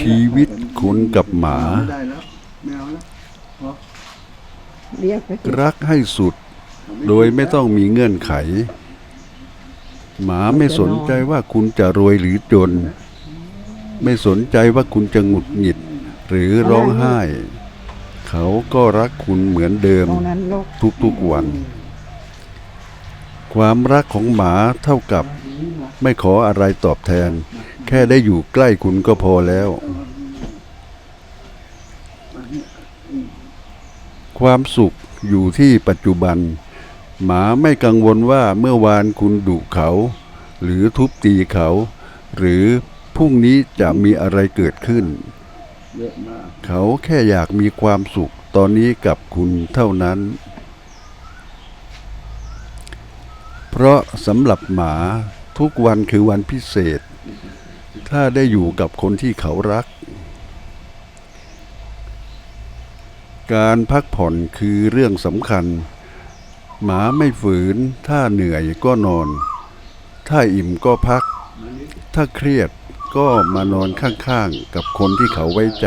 ชีวิตคนกับหมาไม่ได้แล้วไม่เอาแล้วเรียกไปสิรักให้สุด โดยไม่ต้องมีเงื่อนไข หมาไม่สนใจว่าคุณจะรวยหรือจน ไม่สนใจว่าคุณจะหงุดหงิด หรือร้องไห้ เขาก็รักคุณเหมือนเดิมตรงนั้นโลกทุกๆวัน ความรักของหมาเท่ากับ ไม่ขออะไรตอบแทน แค่ได้อยู่ใกล้คุณก็พอแล้ว ความสุขอยู่ที่ปัจจุบัน หมาไม่กังวลว่าเมื่อวานคุณดุเขา หรือทุบตีเขา หรือพรุ่งนี้จะมีอะไรเกิดขึ้นเเขาแค่อยากมีความสุขตอนนี้กับคุณเท่านั้น เพราะสำหรับหมาทุกวันคือวันพิเศษ ถ้าได้อยู่กับคนที่เขารัก การพักผ่อนคือเรื่องสำคัญ หมาไม่ฝืน ถ้าเหนื่อยก็นอน ถ้าอิ่มก็พัก ถ้าเครียดก็มานอนข้างๆ กับคนที่เขาไว้ใจ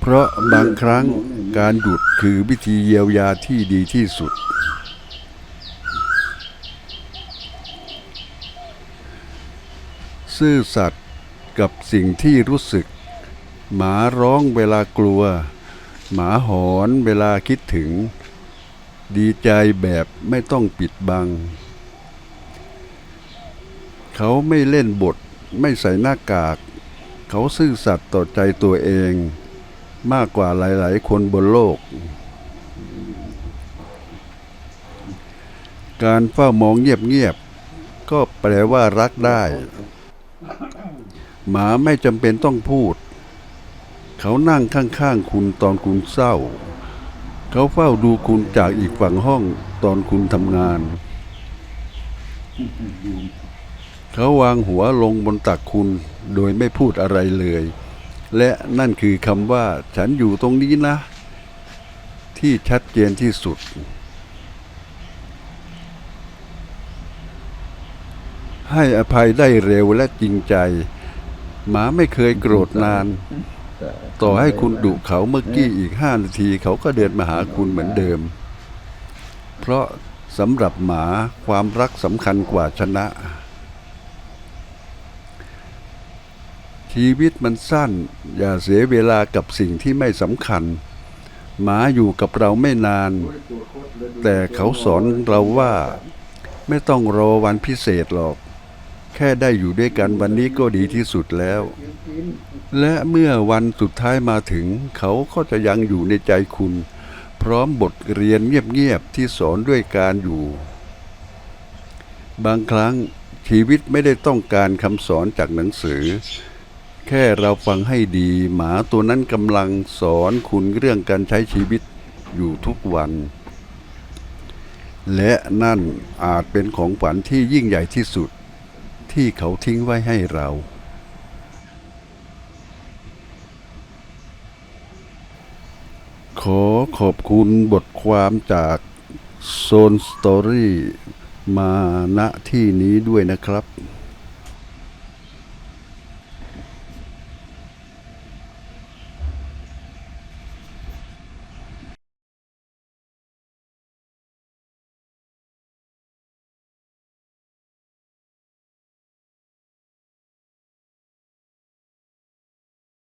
เพราะบางครั้งการหยุดคือวิธีเยียวยาที่ดีที่สุด ซื่อสัตย์กับสิ่งที่รู้สึก หมาร้องเวลากลัว หมาหอนเวลาคิดถึง ดีใจแบบไม่ต้องปิดบัง เขาไม่เล่นบทไม่ใส่หน้ากาก เขาซื่อสัตย์ต่อใจตัวเอง มากกว่าหลาย ๆ คนบนโลก การเฝ้ามองเงียบ ๆ ก็แปลว่ารักได้ หมาไม่จำเป็นต้องพูด เขานั่งข้างๆคุณตอนคุณเศร้า เขาเฝ้าดูคุณจากอีกฝั่งห้องตอนคุณทำงาน เขาวางหัวลงบนตักคุณโดยไม่พูดอะไรเลย และนั่นคือคำว่าฉันอยู่ตรงนี้นะ ที่ชัดเจนที่สุดให้อภัยได้เร็วและจริงใจ หมาไม่เคยโกรธนาน ต่อให้คุณดุเขาเมื่อกี้อีกห้านาที เขาก็เดินมาหาคุณเหมือนเดิม เพราะสำหรับหมาความรักสำคัญกว่าชนะ ชีวิตมันสั้น อย่าเสียเวลากับสิ่งที่ไม่สำคัญ หมาอยู่กับเราไม่นาน แต่เขาสอนเราว่า ไม่ต้องรอวันพิเศษหรอกแค่ได้อยู่ด้วยกันวันนี้ก็ดีที่สุดแล้ว และเมื่อวันสุดท้ายมาถึง เขาก็จะยังอยู่ในใจคุณ พร้อมบทเรียนเงียบๆที่สอนด้วยการอยู่ บางครั้งชีวิตไม่ได้ต้องการคำสอนจากหนังสือ แค่เราฟังให้ดี หมาตัวนั้นกำลังสอนคุณเรื่องการใช้ชีวิตอยู่ทุกวัน และนั่นอาจเป็นของฝันที่ยิ่งใหญ่ที่สุด ที่เขาทิ้งไว้ให้เรา ขอขอบคุณบทความจากโซนสตอรี่มาณที่นี้ด้วยนะครับ